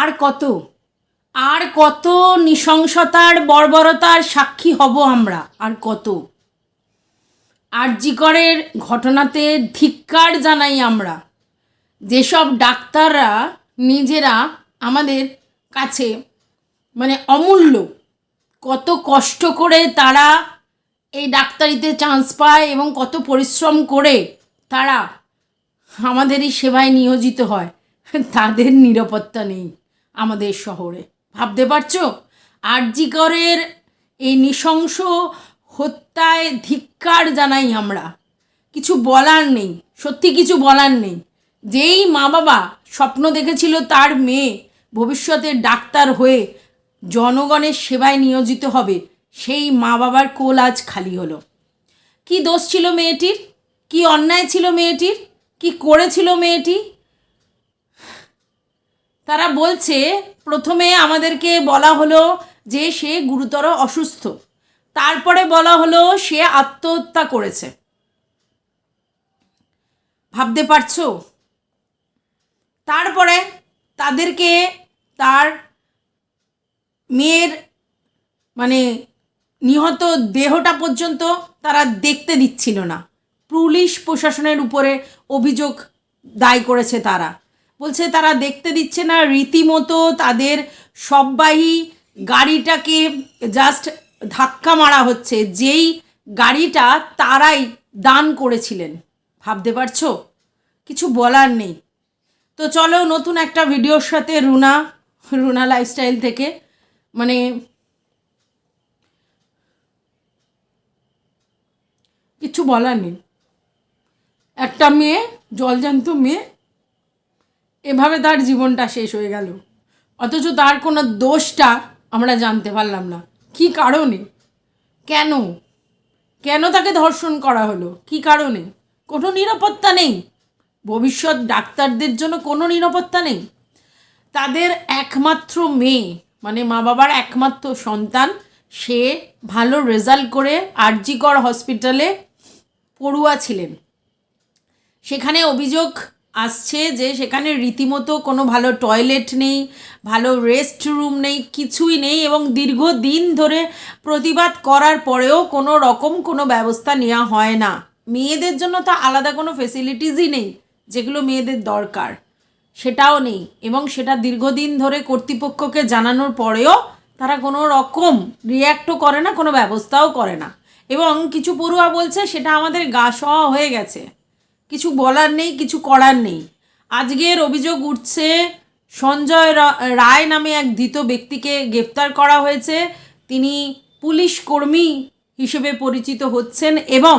আর কত? আর কত নৃশংসতার বর্বরতার সাক্ষী হব আমরা? আর কত? আরজিকরের ঘটনাতে ধিক্কার জানাই আমরা। যেসব ডাক্তাররা নিজেরা আমাদের কাছে মানে অমূল্য, কত কষ্ট করে তারা এই ডাক্তারিতে চান্স পায় এবং কত পরিশ্রম করে তারা আমাদেরই সেবায় নিয়োজিত হয়, তাদের নিরাপত্তা নেই। আমাদের শহরে। ভাবতে পারছ? আরজিকরের এই নৃশংস হত্যায় ধিক্কার জানাই আমরা। কিছু বলার নেই, সত্যি কিছু বলার নেই। যেই মা বাবা স্বপ্ন দেখেছিল তার মেয়ে ভবিষ্যতে ডাক্তার হয়ে জনগণের সেবায় নিয়োজিত হবে, সেই মা বাবার কোল আজ খালি হলো। কি দোষ ছিল মেয়েটির? কি অন্যায় ছিল মেয়েটির? কি করেছিল মেয়েটি? তারা বলছে, প্রথমে আমাদেরকে বলা হলো যে সে গুরুতর অসুস্থ। তারপরে বলা হলো সে আত্মহত্যা করেছে। ভাবতে পারছ? তারপরে তাদেরকে তার মেয়ের মানে নিহত দেহটা পর্যন্ত তারা দেখতে দিচ্ছিল না। পুলিশ প্রশাসনের উপরে অভিযোগ দায় করেছে তারা। বলছে তারা দেখতে দিচ্ছে না, রীতিমতো তাদের সববাহী গাড়িটাকে জাস্ট ধাক্কা মারা হচ্ছে। যেই গাড়িটা তারাই দান করেছিলেন। ভাবতে পারছ? কিছু বলার নেই। তো চলো নতুন একটা ভিডিওর সাথে রুনা রুনা লাইফস্টাইল থেকে। মানে কিছু বলার নেই। একটা মেয়ে, জলজান্ত মেয়ে এভাবে তার জীবনটা শেষ হয়ে গেল। অথচ তার কোনো দোষটা আমরা জানতে পারলাম না। কি কারণে? কেন? কেন তাকে ধর্ষণ করা হলো? কি কারণে? কোনো নিরাপত্তা নেই। ভবিষ্যৎ ডাক্তারদের জন্য কোনো নিরাপত্তা নেই। তাদের একমাত্র মেয়ে মানে মা বাবার একমাত্র সন্তান, সে ভালো রেজাল্ট করে আরজিকর হসপিটালে পড়ুয়া ছিলেন। সেখানে অভিযোগ আসছে যে সেখানে রীতিমতো কোনো ভালো টয়লেট নেই, ভালো রেস্ট রুম নেই, কিছুই নেই এবং দীর্ঘদিন ধরে প্রতিবাদ করার পরেও কোনো রকম কোনো ব্যবস্থা নেওয়া হয় না। মেয়েদের জন্য তো আলাদা কোনো ফেসিলিটিসই নেই, যেগুলো মেয়েদের দরকার। সেটাও নেই এবং সেটা দীর্ঘদিন ধরে কর্তৃপক্ষকে জানানোর পরেও তারা কোনো রকম রিয়্যাক্টও করে না, কোনো ব্যবস্থাও করে না। এবং কিছু পড়ুয়া বলছে সেটা আমাদের গা সওয়া হয়ে গেছে। কিছু বলার নেই, কিছু করার নেই। আজকের অভিযোগ উঠছে, সঞ্জয় রায় নামে এক ধৃত ব্যক্তিকে গ্রেপ্তার করা হয়েছে। তিনি পুলিশ কর্মী হিসেবে পরিচিত হচ্ছেন এবং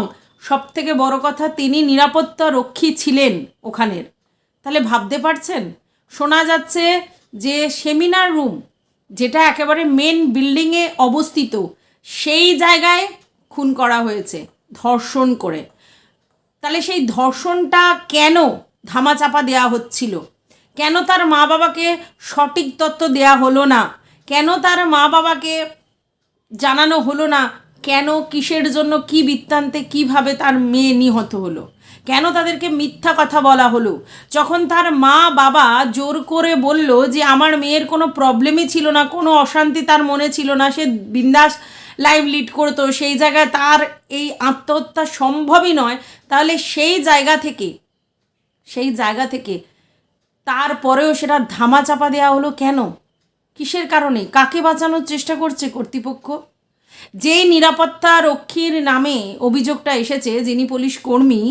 সবথেকে বড় কথা, তিনি নিরাপত্তা রক্ষী ছিলেন ওখানের। তাহলে ভাবতে পারছেন? শোনা যাচ্ছে যে সেমিনার রুম, যেটা একেবারে মেন বিল্ডিংয়ে অবস্থিত, সেই জায়গায় খুন করা হয়েছে, ধর্ষণ করে। তাহলে সেই ধর্ষণটা কেন ধামাচাপা দেওয়া হচ্ছিল? কেন তার মা বাবাকে সঠিক তথ্য দেয়া হলো না? কেন তার মা বাবাকে জানানো হলো না? কেন কিসের জন্য কি বৃত্তান্তে কীভাবে তার মেয়ে নিহত হলো? কেন তাদেরকে মিথ্যা কথা বলা হলো? যখন তার মা বাবা জোর করে বলল যে আমার মেয়ের কোনো প্রবলেমই ছিল না, কোনো অশান্তি তার মনে ছিল না, সে বিন্দাস লাইভ লিড করতো সেই জায়গায় তার এই আত্মহত্যা সম্ভবই নয়। তাহলে সেই জায়গা থেকে, সেই জায়গা থেকে তারপরেও সেটা ধামাচাপা দেওয়া হলো কেন? কিসের কারণে? কাকে বাঁচানোর চেষ্টা করছে কর্তৃপক্ষ? যেই নিরাপত্তা রক্ষীর নামে অভিযোগটা এসেছে, যিনি পুলিশ কর্মী,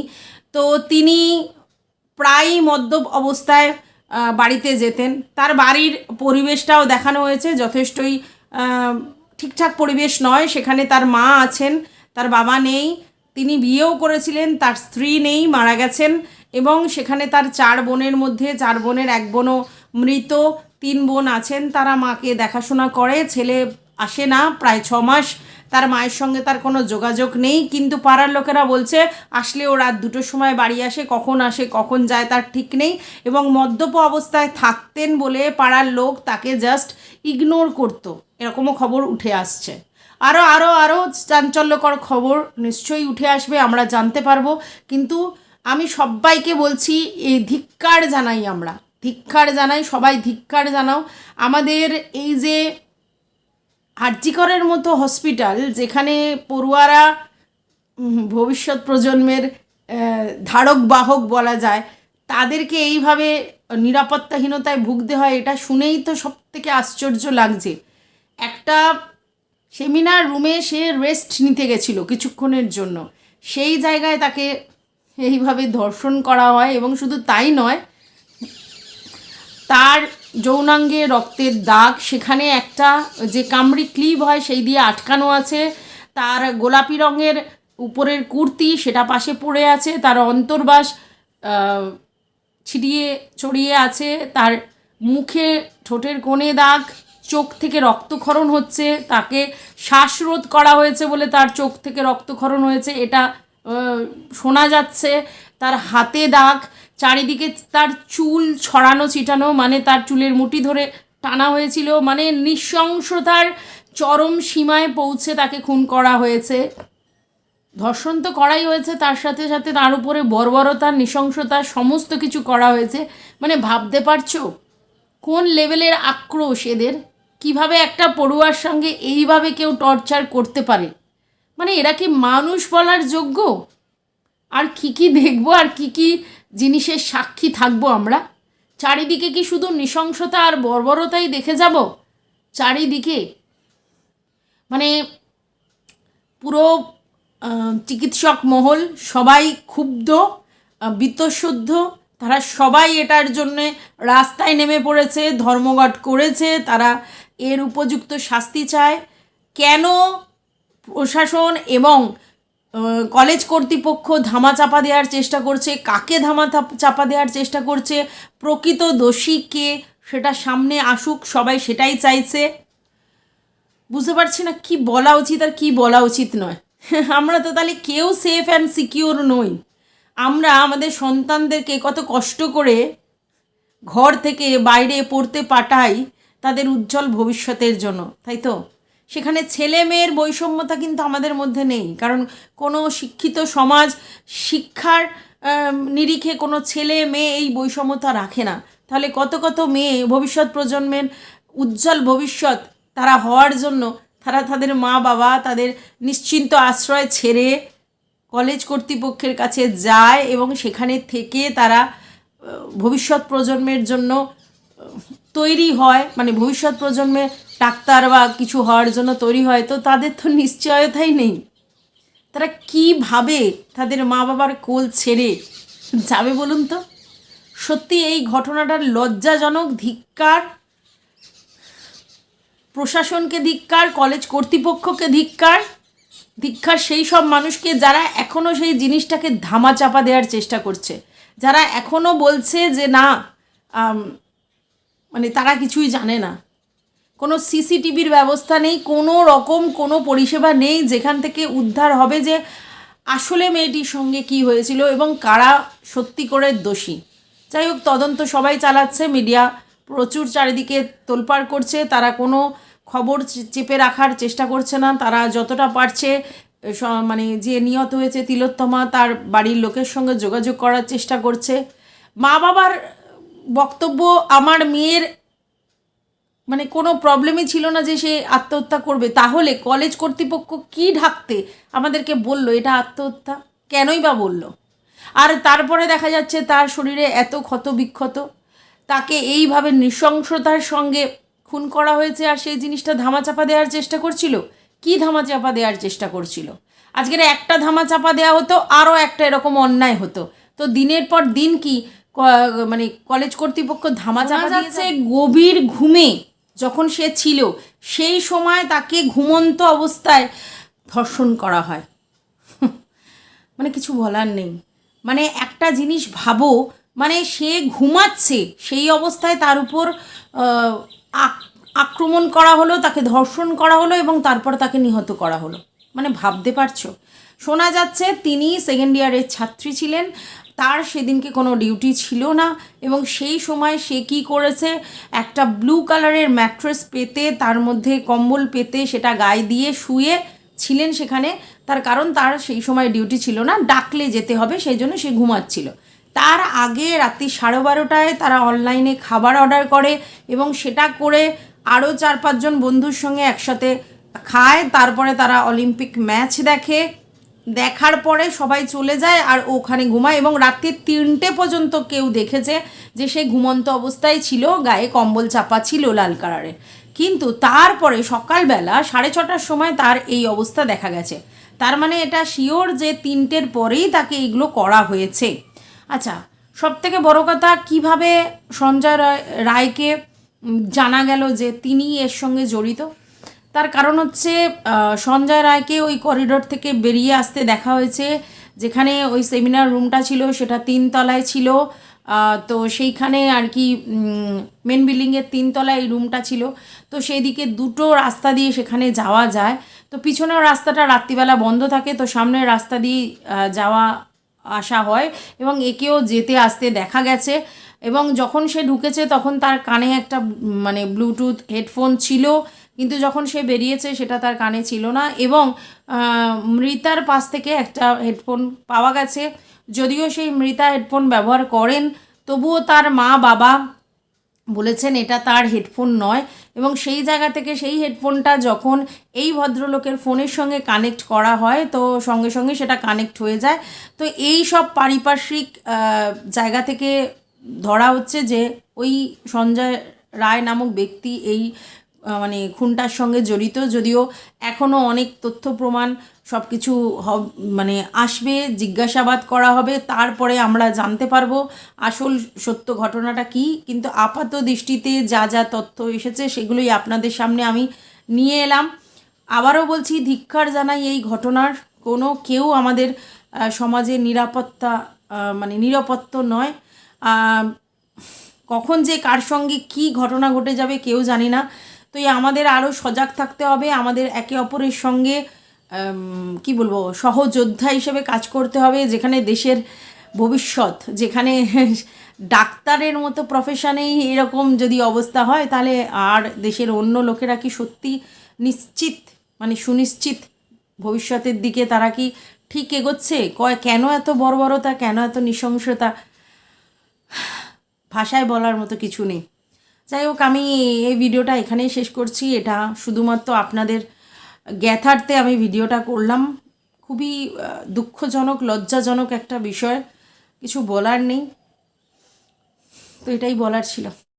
তো তিনি প্রায়ই মদ্যপ অবস্থায় বাড়িতে যেতেন। তার বাড়ির পরিবেশটাও দেখানো হয়েছে, যথেষ্টই ঠিকঠাক পরিবেশ নয়, সেখানে তার মা আছেন, তার বাবা নেই, তিনি বিয়েও করেছিলেন, তার স্ত্রী নেই, মারা গেছেন এবং সেখানে তার চার বোনের মধ্যে, চার বোনের এক বোনও মৃত, তিন বোন আছেন, তারা মাকে দেখাশোনা করে, ছেলে আসে না, প্রায় ছ মাস, তার মায়ের সঙ্গে তার কোনো যোগাযোগ নেই, কিন্তু পাড়ার লোকেরা বলছে আসলেও রাত দুটোর সময় বাড়ি আসে, কখন আসে, কখন যায় তার ঠিক নেই এবং মদ্যপ অবস্থায় থাকতেন বলে পাড়ার লোক তাকে জাস্ট ইগনোর করতো। এরকমও খবর উঠে আসছে। আরও আরও আরও চাঞ্চল্যকর খবর নিশ্চয়ই উঠে আসবে, আমরা জানতে পারব। কিন্তু আমি সবাইকে বলছি এই ধিক্কার জানাই আমরা। ধিক্কার জানাই, সবাই ধিক্কার জানাও। আমাদের এই যে আর্জিকরের মতো হসপিটাল, যেখানে পড়ুয়ারা ভবিষ্যৎ প্রজন্মের ধারক, বাহক বলা যায়, তাদেরকে এইভাবে নিরাপত্তাহীনতায় ভুগতে হয়, এটা শুনেই তো সব থেকে আশ্চর্য লাগছে। একটা সেমিনার রুমে সে রেস্ট নিতে গেছিল কিছুক্ষণের জন্য। সেই জায়গায় তাকে এইভাবে ধর্ষণ করা হয় এবং শুধু তাই নয়, তার যৌনাঙ্গে রক্তের দাগ, সেখানে একটা যে কামড়ি ক্লিপ হয় সেই দিয়ে আটকানো আছে, তার গোলাপি রঙের উপরের কুর্তি সেটা পাশে পড়ে আছে, তার অন্তর্বাস ছিটিয়ে, ছড়িয়ে আছে, তার মুখে ঠোঁটের কোণে দাগ চোখ থেকে রক্তক্ষরণ হচ্ছে, তাকে শ্বাসরোধ করা হয়েছে বলে তার চোখ থেকে রক্তক্ষরণ হয়েছে, এটা শোনা যাচ্ছে। তার হাতে দাগ, চারিদিকে তার চুল ছড়ানো ছিটানো মানে তার চুলের মুঠি ধরে টানা হয়েছিল মানে নৃশংসতার চরম সীমায় পৌঁছে তাকে খুন করা হয়েছে। ধর্ষণ তো করাই হয়েছে, তার সাথে সাথে তার উপরে বর্বরতা, নৃশংসতা, সমস্ত কিছু করা হয়েছে। মানে ভাবতে পারছ? কোন লেভেলের আক্রোশ এদের? কীভাবে একটা পড়ুয়ার সঙ্গে এইভাবে কেউ টর্চার করতে পারে? মানে এরা কি মানুষ বলার যোগ্য? আর কি কি দেখব আর কি কি জিনিসের সাক্ষী থাকব আমরা? চারিদিকে কি শুধু নৃশংসতা আর বর্বরতাই দেখে যাব? চারিদিকে? মানে পুরো চিকিৎসক মহল সবাই ক্ষুব্ধ আহ, বীতশুদ্ধ তারা সবাই এটার জন্যে রাস্তায় নেমে পড়েছে ধর্মঘট করেছে তারা এর উপযুক্ত শাস্তি চায়। কেন প্রশাসন এবং কলেজ কর্তৃপক্ষ ধামা চাপা দেওয়ার চেষ্টা করছে? কাকে ধামা চাপা দেওয়ার চেষ্টা করছে? প্রকৃত দোষী কে? সেটা সামনে আসুক, সবাই সেটাই চাইছে। বুঝতে পারছি না, কি বলা উচিত আর কি বলা উচিত নয়। আমরা তো তাহলে কেউ সেফ অ্যান্ড সিকিওর নই। আমরা আমাদের সন্তানদেরকে কত কষ্ট করে ঘর থেকে বাইরে পড়তে পাঠাই তাদের উজ্জ্বল ভবিষ্যতের জন্য, তাই তো? সেখানে ছেলে মেয়ের বৈষম্যতা কিন্তু আমাদের মধ্যে নেই, কারণ কোনো শিক্ষিত সমাজ শিক্ষার নিরিখে কোনো ছেলে মেয়ে এই বৈষম্যতা রাখে না। তাহলে কত কত মেয়ে ভবিষ্যৎ প্রজন্মের উজ্জ্বল ভবিষ্যৎ তারা হওয়ার জন্য তারা তাদের মা বাবা তাদের নিশ্চিন্ত আশ্রয় ছেড়ে কলেজ কর্তৃপক্ষের কাছে যায় এবং সেখানে থেকে তারা ভবিষ্যৎ প্রজন্মের জন্য তৈরি হয় মানে ভবিষ্যৎ প্রজন্মে ডাক্তার বা কিছু হওয়ার জন্য তৈরি হয়, তো তাদের তো নিশ্চয়তাই নেই। তারা কীভাবে তাদের মা বাবার কোল ছেড়ে যাবে বলুন তো? সত্যি এই ঘটনাটার লজ্জাজনক ধিক্কার, প্রশাসনকে ধিক্কার, কলেজ কর্তৃপক্ষকে ধিক্কার ধিক্ষার সেই সব মানুষকে যারা এখনও সেই জিনিসটাকে ধামা চাপা দেওয়ার চেষ্টা করছে। যারা এখনও বলছে যে না মানে তারা কিছুই জানে না। কোনো সিসিটিভির ব্যবস্থা নেই, কোনো রকম কোনো পরিষেবা নেই যেখান থেকে উদ্ধার হবে যে আসলে মেয়েটির সঙ্গে কি হয়েছিল এবং কারা সত্যি করে দোষী। যাই হোক, তদন্ত সবাই চালাচ্ছে, মিডিয়া প্রচুর চারিদিকে তোলপাড় করছে, তারা কোনো খবর চেপে রাখার চেষ্টা করছে না, তারা যতটা পারছে মানে যে নিহত হয়েছে তিলোত্তমা, তার বাড়ির লোকের সঙ্গে যোগাযোগ করার চেষ্টা করছে। মা বাবার বক্তব্য আমার মেয়ের মানে কোনো প্রবলেমই ছিল না যে সে আত্মহত্যা করবে। তাহলে কলেজ কর্তৃপক্ষ কি ঢাকতে আমাদেরকে বলল, এটা আত্মহত্যা? কেনই বা বলল? আর তারপরে দেখা যাচ্ছে তার শরীরে এত ক্ষত বিক্ষত তাকে এইভাবে নৃশংসতার সঙ্গে খুন করা হয়েছে আর সেই জিনিসটা ধামাচাপা দেওয়ার চেষ্টা করছিল? কি ধামাচাপা দেওয়ার চেষ্টা করছিল? আজকের একটা ধামাচাপা দেওয়া হতো, আরও একটা এরকম অন্যায় হতো। তো দিনের পর দিন কি ক- মানে কলেজ কর্তৃপক্ষ ধামাচাপা যাচ্ছে গভীর ঘুমে যখন সে ছিল সেই সময় তাকে ঘুমন্ত অবস্থায় ধর্ষণ করা হয়। মানে কিছু বলার নেই। মানে একটা জিনিস ভাবো মানে সে ঘুমাচ্ছে সেই অবস্থায় তার উপর আক- আক্রমণ করা হলো তাকে ধর্ষণ করা হলো এবং তারপর তাকে নিহত করা হলো। মানে ভাবতে পারছ? শোনা যাচ্ছে তিনি সেকেন্ড ইয়ারের ছাত্রী ছিলেন তার সেদিনকে কোনো ডিউটি ছিল না এবং সেই সময় সে কি করেছে? একটা ব্লু কালারের ম্যাট্রেস পেতে, তার মধ্যে কম্বল পেতে, সেটা গায়ে দিয়ে শুয়ে ছিলেন সেখানে। তার কারণ তার সেই সময় ডিউটি ছিল না, ডাকলে যেতে হবে, সেই জন্য সে ঘুমাচ্ছিল। তার আগে রাত্রি সাড়ে বারোটায় তারা অনলাইনে খাবার অর্ডার করে এবং সেটা করে আরও চার পাঁচজন বন্ধুর সঙ্গে একসাথে খায়। তারপরে তারা অলিম্পিক ম্যাচ দেখে। দেখার পরে সবাই চলে যায় আর ওখানে ঘুমায় এবং রাত্রি তিনটে পর্যন্ত কেউ দেখেছে যে সে ঘুমন্ত অবস্থায় ছিল, গায়ে কম্বল চাপা ছিল লাল কালারের কিন্তু তারপরে সকালবেলা সাড়ে ছটার সময় তার এই অবস্থা দেখা গেছে। তার মানে এটা শিওর যে তিনটের পরেই তাকে এগুলো করা হয়েছে। আচ্ছা সব থেকে বড় কথা, কীভাবে সঞ্জয় রায় রায়কে জানা গেল যে তিনি এর সঙ্গে জড়িত? তার কারণ হচ্ছে সঞ্জয় রায়কে ওই করিডোর থেকে বেরিয়ে আসতে দেখা হয়েছে, যেখানে ওই সেমিনার রুমটা ছিল, সেটা তিনতলায় ছিল তো সেইখানে আর কি মেন বিল্ডিংয়ের তিনতলায় এই রুমটা ছিল। তো সেই দিকে দুটো রাস্তা দিয়ে সেখানে যাওয়া যায়। তো পিছনের রাস্তাটা রাত্রিবেলা বন্ধ থাকে, তো সামনের রাস্তা দিয়ে যাওয়া আসা হয় এবং একেও যেতে আসতে দেখা গেছে এবং যখন সে ঢুকেছে তখন তার কানে একটা মানে ব্লুটুথ হেডফোন ছিল। কিন্তু যখন সে বেরিয়েছে, সেটা তার কানে ছিল না এবং মৃতার পাশ থেকে একটা হেডফোন পাওয়া গেছে। যদিও সেই মৃতা হেডফোন ব্যবহার করেন, তবুও তার মা বাবা বলেছেন এটা তার হেডফোন নয় এবং সেই জায়গা থেকে সেই হেডফোনটা যখন এই ভদ্রলোকের ফোনের সঙ্গে কানেক্ট করা হয়, তো সঙ্গে সঙ্গে সেটা কানেক্ট হয়ে যায়। তো এই সব পারিপার্শ্বিক জায়গা থেকে ধরা হচ্ছে যে ওই সঞ্জয় রায় নামক ব্যক্তি এই মানে খুনটার সঙ্গে জড়িত, যদিও এখনও অনেক তথ্য প্রমাণ সব কিছু মানে আসবে, জিজ্ঞাসাবাদ করা হবে, তারপরে আমরা জানতে পারব আসল সত্য ঘটনাটা কি। কিন্তু আপাত দৃষ্টিতে যা যা তথ্য এসেছে সেগুলোই আপনাদের সামনে আমি নিয়ে এলাম। আবারও বলছি ধিক্ষার জানাই এই ঘটনার। কোনো কেউ আমাদের সমাজে নিরাপত্তা মানে নিরাপত্ত নয়। কখন যে কার সঙ্গে কি ঘটনা ঘটে যাবে কেউ জানি না। তো এই আমাদের আরও সজাগ থাকতে হবে, আমাদের একে অপরের সঙ্গে কি বলব, সহযোদ্ধা হিসেবে কাজ করতে হবে, যেখানে দেশের ভবিষ্যৎ, যেখানে ডাক্তারের মতো প্রফেশনেই এরকম যদি অবস্থা হয়, তাহলে আর দেশের অন্য লোকেরা কি সত্যি নিশ্চিত মানে সুনিশ্চিত ভবিষ্যতের দিকে তারা কি ঠিক এগোচ্ছে? কয়, কেন এত বর্বরতা, কেন এত নৃশংসতা? ভাষায় বলার মতো কিছু নেই। যাই হোক আমি এই ভিডিওটা এখানেই শেষ করছি। এটা শুধুমাত্র আপনাদের জ্ঞাতার্থে আমি ভিডিওটা করলাম। খুবই দুঃখজনক, লজ্জাজনক একটা বিষয়। কিছু বলার নেই। তো এটাই বলার ছিল।